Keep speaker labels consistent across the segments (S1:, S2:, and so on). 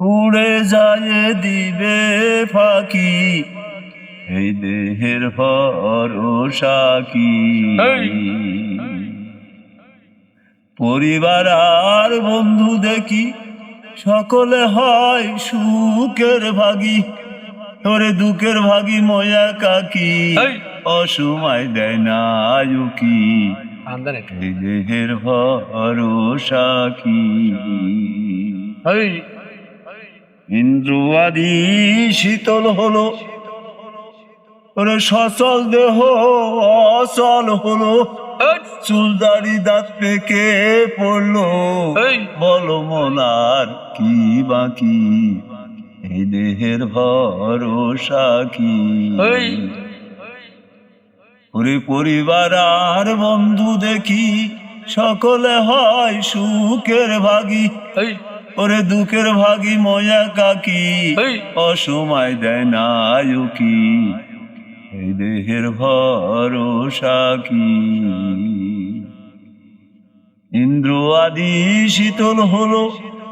S1: উড়ে যায় দিবে ফাঁকি। এই দেহের ভরসা কি! পরিবার আর বন্ধু দেখি সকলে হয় সুখের ভাগি। তোরে দুঃখের ভাগি ময়া কাকি অসময় দেয় না আয়ুকি। এই দেহের ভরসা কি?
S2: এই
S1: ইন্দ্রবাদী শীতল হলো ওরে সচল দেহ অচল হলো! চুলদারি দাঁত পেকে পড়ল! বলো মনার কি বাকি এই দেহের ভরসা কি! ওরে পরিবার আর বন্ধু দেখি সকলে হয় সুখের ভাগী ওরে দুঃখের ভাগি মজা কাকি অসময় দেয় না আয়ুকি এই দেহের ভরসা কি? ইন্দ্র আদি শীতল হলো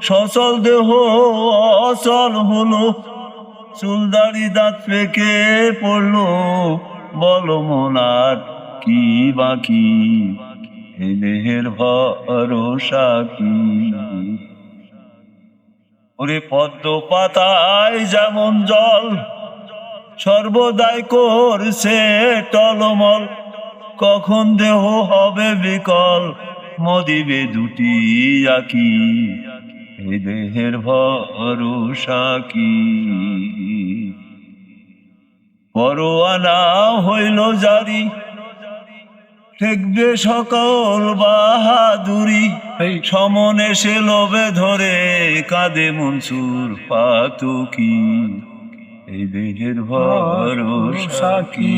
S1: সচল দেহ অচল হলো চুলদারি দাঁত পেকে পড়ল বলো মনার কি বাকি? এই দেহের ভরসা কি? ওরে পদ্ম পাতায় যেমন জল, সর্বদাই করছে টলমল। কখন দেহ হবে বিকল, মদিবে দুটি আকি। দেহের ভরসা কি? পরোয়ানা হইল জারি, ঠেকবে সকল বাহাদুরি
S2: এই
S1: সমনে এসে লোভে ধরে কাঁদে মনসুর পাতুকি। এই দেহের ভরসা কি?